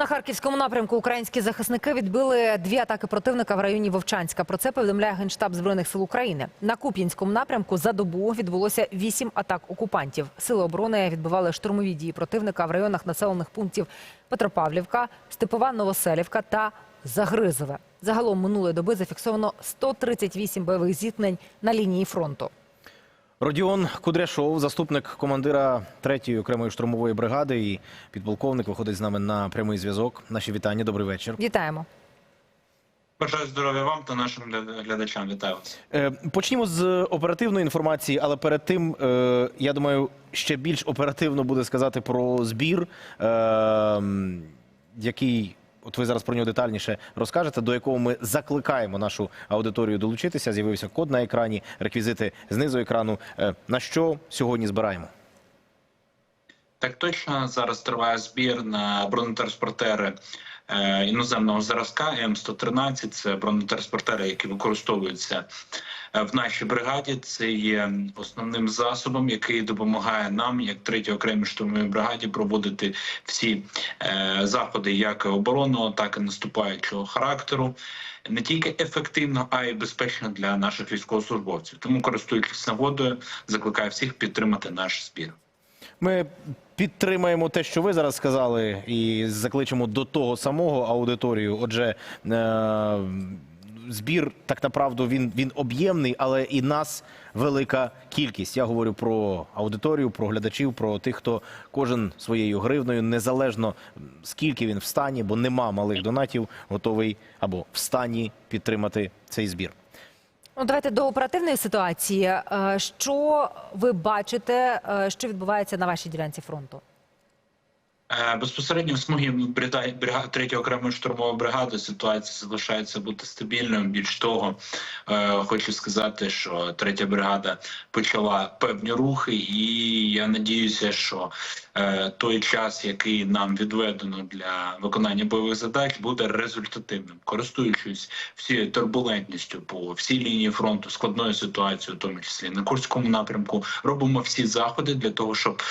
На харківському напрямку українські захисники відбили дві атаки противника в районі Вовчанська. Про це повідомляє генштаб збройних сил України. На Куп'янському напрямку за добу відбулося вісім атак окупантів. Сили оборони відбивали штурмові дії противника в районах населених пунктів Петропавлівка, Степова Новоселівка та Загризове. Загалом минулої доби зафіксовано 138 бойових зіткнень на лінії фронту. Родіон Кудряшов, заступник командира 3-ї окремої штурмової бригади і підполковник виходить з нами на прямий зв'язок. Наші вітання, добрий вечір. Вітаємо. Бажаю здоров'я вам та нашим глядачам. Вітаю вас. Е, Почнімо з оперативної інформації, але перед тим, е, я думаю, ще більш оперативно буде сказати про збір, е, який. От ви зараз про нього детальніше розкажете, до якого ми закликаємо нашу аудиторію долучитися. З'явився код на екрані, реквізити знизу екрану. Е, На що сьогодні збираємо? Так точно зараз триває збір на бронетранспортери іноземного зразка М113. Це бронетранспортери, які використовуються е, в нашій бригаді. Це є основним засобом, який допомагає нам, як третій окремій штурмовій бригаді, проводити всі е, заходи, як оборонного, так і наступаючого характеру. Не тільки ефективно, а й безпечно для наших військовослужбовців. Тому, користуючись нагодою, закликаю всіх підтримати наш збір. Ми підтримаємо те, що ви зараз сказали, і закличемо до того самого аудиторію. Отже, е- збір так направду він, він об'ємний, але і нас велика кількість. Я говорю про аудиторію, про глядачів, про тих, хто кожен своєю гривною, незалежно скільки він в стані, бо нема малих донатів, готовий або в стані підтримати цей збір. Ну, давайте до оперативної ситуації. Е, Що ви бачите, е, що відбувається на вашій ділянці фронту? Е, Безпосередньо в смугі бригади 3 окремої штурмової бригади ситуація залишається бути стабільною. Більш того, е, хочу сказати, що третя бригада почала певні рухи, і я надіюся, що е, той час, який нам відведено для виконання бойових задач, буде результативним, користуючись всією турбулентністю по всій лінії фронту, складною ситуацією, в тому числі на Курському напрямку, робимо всі заходи для того, щоб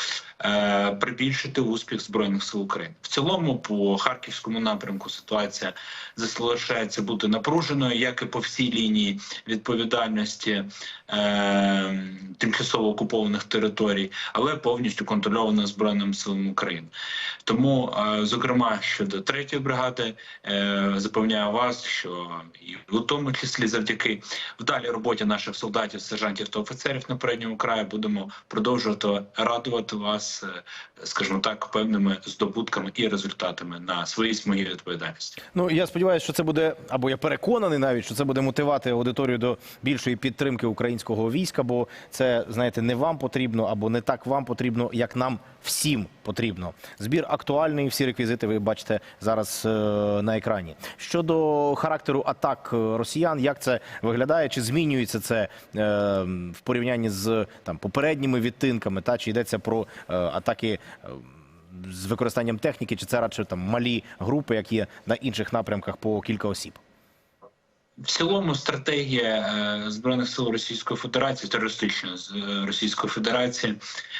прибільшити успіх збройних сил України. В цілому, по харківському напрямку ситуація залишається бути напруженою, як і по всій лінії відповідальності е, тимчасово окупованих територій, але повністю контрольована збройними силами України. Тому, е, зокрема, щодо третьої бригади, е, запевняю вас, що і у тому числі завдяки вдалій роботі наших солдатів, сержантів та офіцерів на передньому краї будемо продовжувати радувати вас, е, скажімо так, певними здобутками і результатами на своїй смугі відповідальності. Ну я сподіваюся, що це буде, або я переконаний навіть, що це буде мотивувати аудиторію до більшої підтримки українського війська, бо це знаєте не вам потрібно, або не так вам потрібно, як нам всім потрібно. Збір актуальний. Всі реквізити ви бачите зараз е, на екрані. Щодо характеру атак е, росіян, як це виглядає? Чи змінюється це е, в порівнянні з там попередніми відтинками? Та чи йдеться про атаки? З використанням техніки, чи це радше там малі групи, як є на інших напрямках по кілька осіб? В цілому стратегія е, збройних сил Російської Федерації, терористичної з е, Російської Федерації,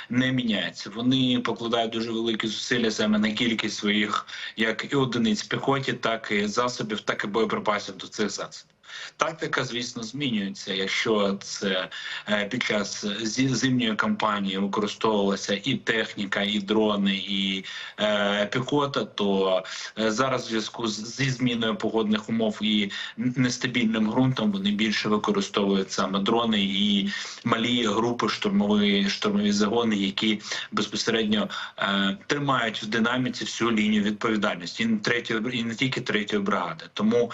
не міняється. Вони покладають дуже великі зусилля саме на кількість своїх як і одиниць піхоті, так і засобів, так і боєприпасів до цих засобів. Тактика, звісно, змінюється. Якщо це е, під час зимньої кампанії використовувалася і техніка, і дрони, і е, піхота, то е, зараз в зв'язку зі зміною погодних умов і нестабільним ґрунтом вони більше використовують саме дрони і малі групи штурмові штурмові загони, які безпосередньо е, тримають в динаміці всю лінію відповідальності і не третьої і не тільки третьої бригади. Тому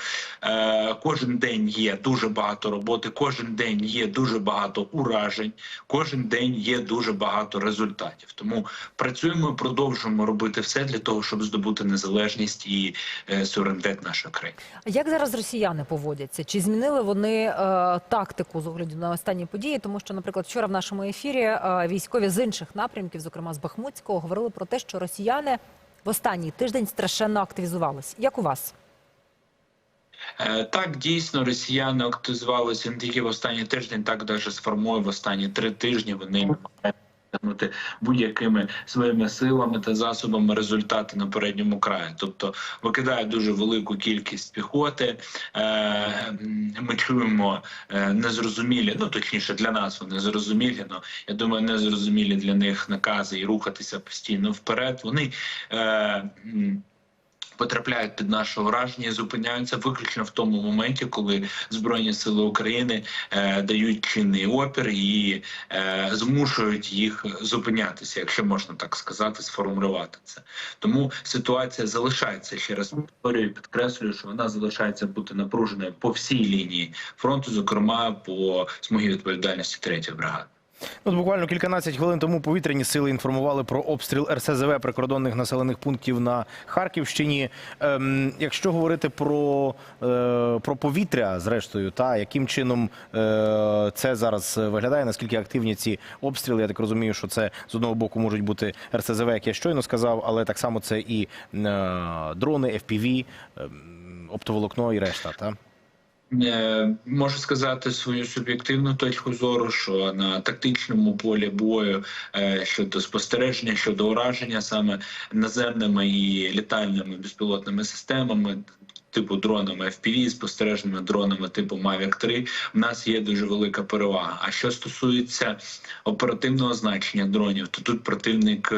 кожен день є дуже багато роботи, кожен день є дуже багато уражень, кожен день є дуже багато результатів. Тому працюємо, продовжуємо робити все для того, щоб здобути незалежність і е, суверенітет нашої країни. Як зараз росіяни поводяться? Чи змінили вони е, тактику з огляду на останні події? Тому що, наприклад, вчора в нашому ефірі е, військові з інших напрямків, зокрема з Бахмутського, говорили про те, що росіяни в останній тиждень страшенно активізувались. Як у вас? Е, Так, дійсно, росіяни активізувалися не тільки в останній тиждень, так навіть сформує в останні три тижні. Вони досягнути будь-якими своїми силами та засобами результати на передньому краї. Тобто викидає дуже велику кількість піхоти. Е, Ми чуємо е, незрозумілі, ну точніше для нас вони зрозумілі. Ну я думаю, незрозумілі для них накази і рухатися постійно вперед. Вони потрапляють під наше враження і зупиняються виключно в тому моменті, коли Збройні Сили України е, дають чинний опір і е, змушують їх зупинятися, якщо можна так сказати, сформулювати це. Тому ситуація залишається ще раз повторюю, підкреслюю, що вона залишається бути напруженою по всій лінії фронту, зокрема по смугі відповідальності третьої бригади. От буквально кільканадцять хвилин тому повітряні сили інформували про обстріл РСЗВ прикордонних населених пунктів на Харківщині. Ем, якщо говорити про, е, про повітря, зрештою, та яким чином е, це зараз виглядає, наскільки активні ці обстріли? Я так розумію, що це з одного боку можуть бути РСЗВ, як я щойно сказав, але так само це і е, дрони, FPV, ем, оптоволокно і решта. Та? Е, Можу сказати свою суб'єктивну точку зору, що на тактичному полі бою е, щодо спостереження, щодо ураження саме наземними і літальними безпілотними системами. Типу дронами FPV, спостережними дронами типу Mavic 3, в нас є дуже велика перевага. А що стосується оперативного значення дронів, то тут противник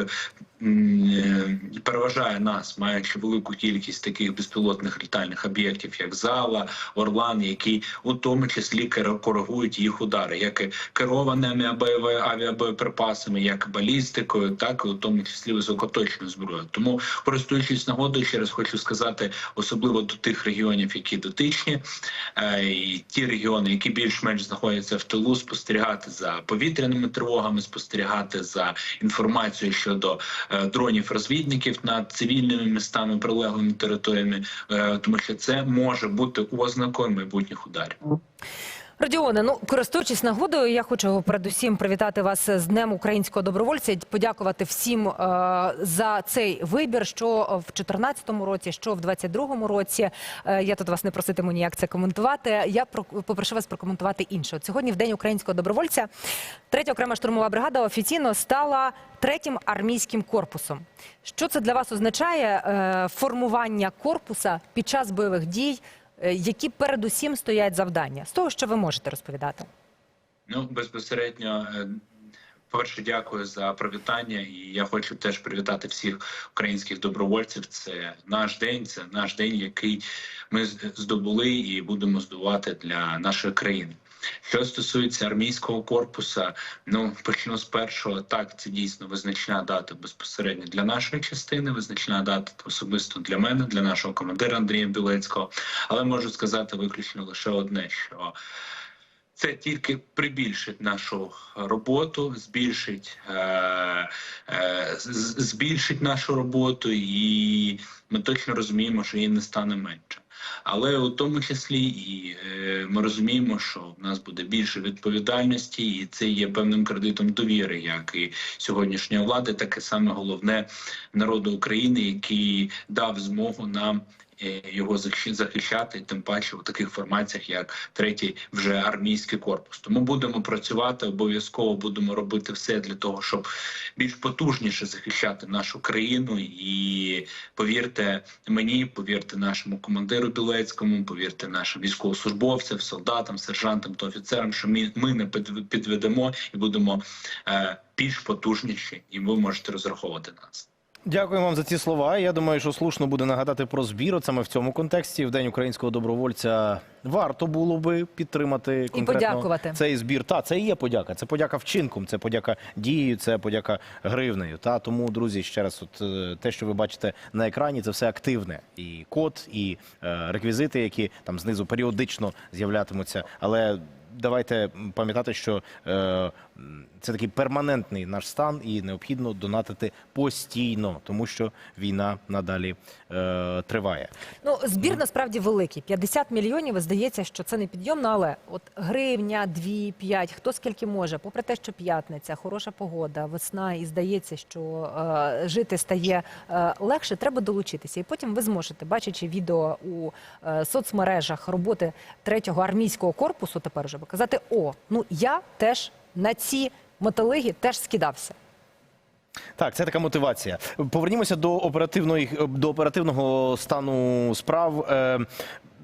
переважає нас, маючи велику кількість таких безпілотних літальних об'єктів, як зала, Орлан, які у тому числі коригують їх удари, як і керованими або- авіабоєприпасами, як балістикою, так і у тому числі високоточною зброєю. Тому, користуючись нагодою, ще раз хочу сказати, особливо до тих регіонів, які дотичні, е, і ті регіони, які більш-менш знаходяться в тилу, спостерігати за повітряними тривогами, спостерігати за інформацією щодо е, дронів-розвідників над цивільними містами, прилеглими територіями, е, тому що це може бути ознакою майбутніх ударів. Родіоне, ну користуючись нагодою, я хочу передусім привітати вас з Днем українського добровольця. і Подякувати всім е, за цей вибір, що в 2014 році, що в 2022 році. Е, я тут вас не проситиму ніяк це коментувати. Я про попрошу вас прокоментувати інше. От сьогодні, в день українського добровольця, третя окрема штурмова бригада офіційно стала третім армійським корпусом. Що це для вас означає е, формування корпуса під час бойових дій? Е, які передусім стоять завдання з того, що ви можете розповідати. Ну безпосередньо. е, По-перше, дякую за привітання, і я хочу теж привітати всіх українських добровольців. Це наш день, це наш день, який ми здобули і будемо здобувати для нашої країни. Що стосується армійського корпусу, ну почну з першого. Так, це дійсно визначна дата безпосередньо для нашої частини, визначна дата особисто для мене, для нашого командира Андрія Білецького. Але можу сказати виключно лише одне: що це тільки прибільшить нашу роботу, збільшить, е, е, збільшить нашу роботу, і ми точно розуміємо, що її не стане менше. Але у тому числі і е, ми розуміємо, що в нас буде більше відповідальності, і це є певним кредитом довіри, як і сьогоднішньої влади, так і саме головне народу України, який дав змогу нам його захищ- захищати, тим паче у таких формаціях, як третій вже армійський корпус. Тому будемо працювати обов'язково, будемо робити все для того, щоб більш потужніше захищати нашу країну. І повірте мені, повірте нашому командиру Білецькому, повірте нашим військовослужбовцям, солдатам, сержантам та офіцерам, що ми, ми не під- підведемо і будемо е, більш потужніші, і ви можете розраховувати нас. Дякую вам за ці слова. Я думаю, що слушно буде нагадати про збір. От саме в цьому контексті в день українського добровольця варто було би підтримати конкретно подякувати. цей збір. Та це і є подяка. Це подяка вчинком, це подяка дією, це подяка гривнею. Та тому, друзі, ще раз, от е, те, що ви бачите на екрані, це все активне. І код, і е, реквізити, які там знизу періодично з'являтимуться. Але давайте пам'ятати, що е, це такий перманентний наш стан, і необхідно донатити постійно, тому що війна надалі е, триває. Ну збір насправді великий. 50 мільйонів. Здається, що це не підйомно, але от гривня, дві, п'ять, хто скільки може, попри те, що п'ятниця, хороша погода, весна, і здається, що е, жити стає е, легше. Треба долучитися, і потім ви зможете, бачачи відео у е, соцмережах роботи третього армійського корпусу, тепер уже казати: о, ну я теж на ці мотолиги теж скидався. Так, це така мотивація. Повернімося до оперативної до оперативного стану справ. Е,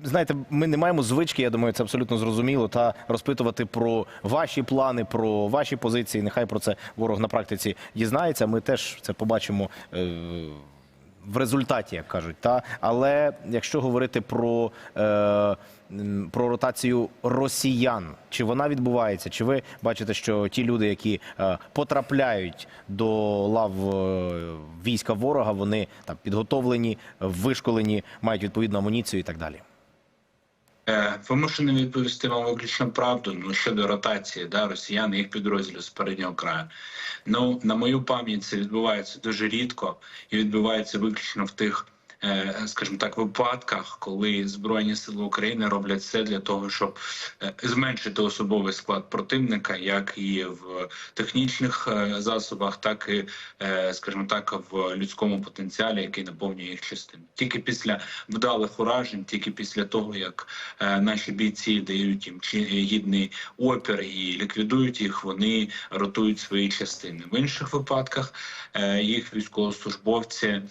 Знаєте, ми не маємо звички, я думаю, це абсолютно зрозуміло, та розпитувати про ваші плани, про ваші позиції. Нехай про це ворог на практиці дізнається. Ми теж це побачимо е, в результаті, як кажуть. Та але якщо говорити про, е, про ротацію росіян, чи вона відбувається, чи ви бачите, що ті люди, які е, потрапляють до лав е, війська ворога, вони там підготовлені, вишколені, мають відповідну амуніцію і так далі. Е, Вимушений відповісти вам виключно правду. Ну щодо ротації, да, росіян і їх підрозділів з переднього краю. Ну на мою пам'ять це відбувається дуже рідко і відбувається виключно в тих, скажімо так, випадках, коли збройні сили України роблять все для того, щоб е, зменшити особовий склад противника, як і в технічних е, засобах, так і, е, скажімо так, в людському потенціалі, який наповнює їх частину. Тільки після вдалих уражень, тільки після того, як е, наші бійці дають їм гідний опір і ліквідують їх, вони ротують свої частини. В інших випадках е, їх військовослужбовці.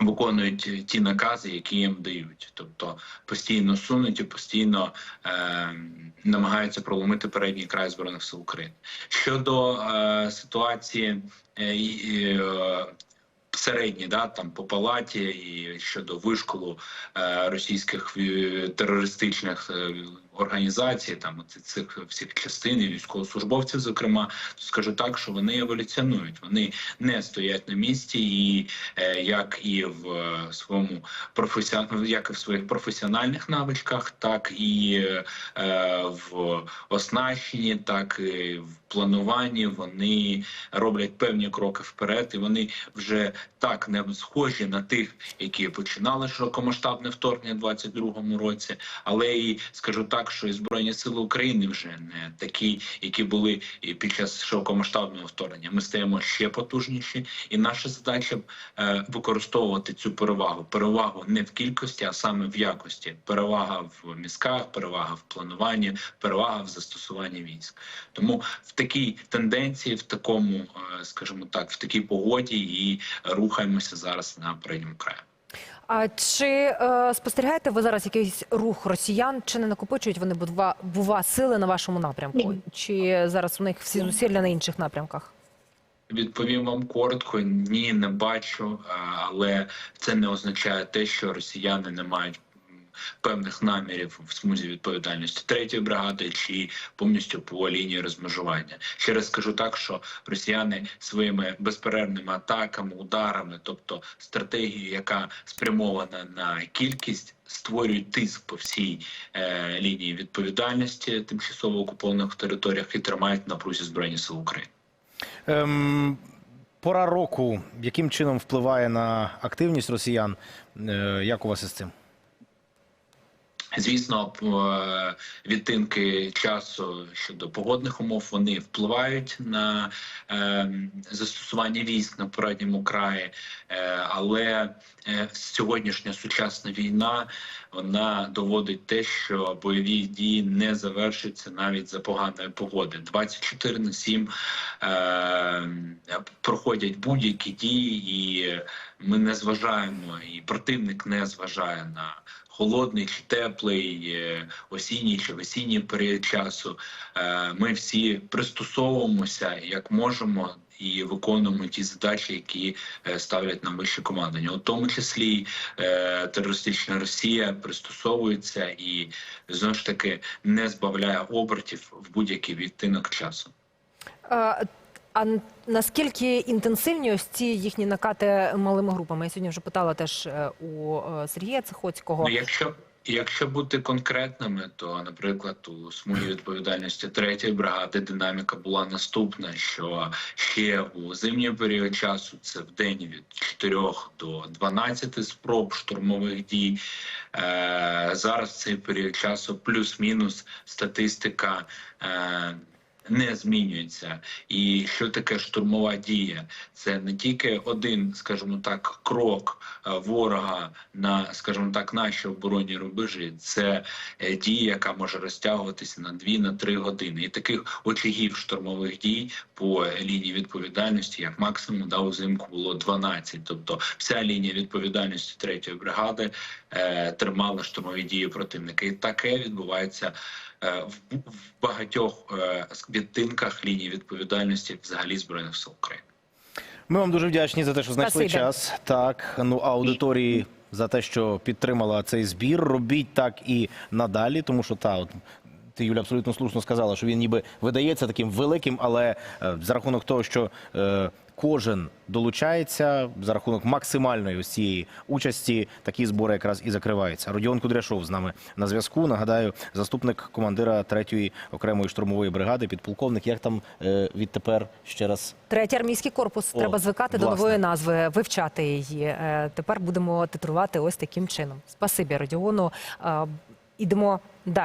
Виконують ті накази, які їм дають, тобто постійно сунуть і постійно е, намагаються проломити передній край збройних сил України. Щодо е, ситуації е, е, середній, да там по палаті, і щодо вишколу е, російських е, терористичних е, організацій, там цих всіх частин військовослужбовців, зокрема, то скажу так, що вони еволюціонують, вони не стоять на місці, і е, як і в своєму професіон... як і в своїх професіональних навичках, так і е, в оснащенні, так і в плануванні. Вони роблять певні кроки вперед, і вони вже так не схожі на тих, які починали широкомасштабне вторгнення в 22-му році, але і скажу так, що і збройні сили України вже не такі, які були і під час широкомасштабного вторгнення. Ми стаємо ще потужніші, і наша задача е, використовувати цю перевагу. Перевагу не в кількості, а саме в якості. Перевага в мізках, перевага в плануванні, перевага в застосуванні військ. Тому в такій тенденції, в такому, е, скажімо так, в такій погоді і рухаємося зараз на передньому краї. А чи е, спостерігаєте ви зараз якийсь рух росіян? Чи не накопичують вони бува, бува сили на вашому напрямку? Чи зараз у них всі зусилля на інших напрямках? Відповім вам коротко: ні, не бачу, але це не означає те, що росіяни не мають певних намірів в смузі відповідальності третьої бригади чи повністю по лінії розмежування. Ще раз скажу так, що росіяни своїми безперервними атаками, ударами, тобто стратегією, яка спрямована на кількість. Створюють тиск по всій е, лінії відповідальності тимчасово окупованих територіях і тримають на прузі збройні сили України. Ем, пора року, яким чином впливає на активність росіян? Е, як у вас із цим? Звісно, е, відтинки часу щодо погодних умов вони впливають на е, застосування військ на передньому краї, е, але сьогоднішня сучасна війна вона доводить те, що бойові дії не завершаться навіть за поганої погоди. 24 на 7 е, проходять будь-які дії, і ми не зважаємо, і противник не зважає на холодний чи теплий, е, осінній чи весінній період часу. Е, Ми всі пристосовуємося як можемо. І виконуємо ті задачі, які е, ставлять нам вище командування, у тому числі терористична Росія пристосовується і знову ж таки не збавляє обертів в будь-який відтинок часу. А наскільки інтенсивні ось ці їхні накати малими групами? Я сьогодні вже питала теж е, у е, Сергія Цихоцького. Ну, якщо якщо бути конкретними, то, наприклад, у смугі відповідальності третьої бригади динаміка була наступна: що ще у зимній період часу це в день від 4 до 12 спроб штурмових дій. Е, зараз цей період часу плюс-мінус статистика. Не змінюється. І що таке штурмова дія? Це не тільки один, скажімо так, крок е, ворога на, скажімо так, наші оборонні рубежі. Це е, дія, яка може розтягуватися на 2 на 3 години. І таких очагів штурмових дій по лінії відповідальності, як максимум, да, узимку було 12. Тобто вся лінія відповідальності 3-ї бригади е, тримала штурмові дії противника. І таке відбувається в, в багатьох е, відтинках лінії відповідальності взагалі збройних сил України. Ми вам дуже вдячні за те, що знайшли Спасибі. час. Так, ну аудиторії за те, що підтримала цей збір. Робіть так і надалі, тому що та от. Ти Юля абсолютно слушно сказала, що він ніби видається таким великим, але е, за рахунок того, що е, кожен долучається, за рахунок максимальної ось цієї участі, такі збори якраз і закриваються. Родіон Кудряшов з нами на зв'язку. Нагадаю, заступник командира 3-ї окремої штурмової бригади, підполковник. Як там е, відтепер ще раз Третій армійський корпус. О, Треба звикати до нової назви, вивчати її. Е, Тепер будемо титрувати ось таким чином. Спасибі, Радіону. Е, Ідемо далі.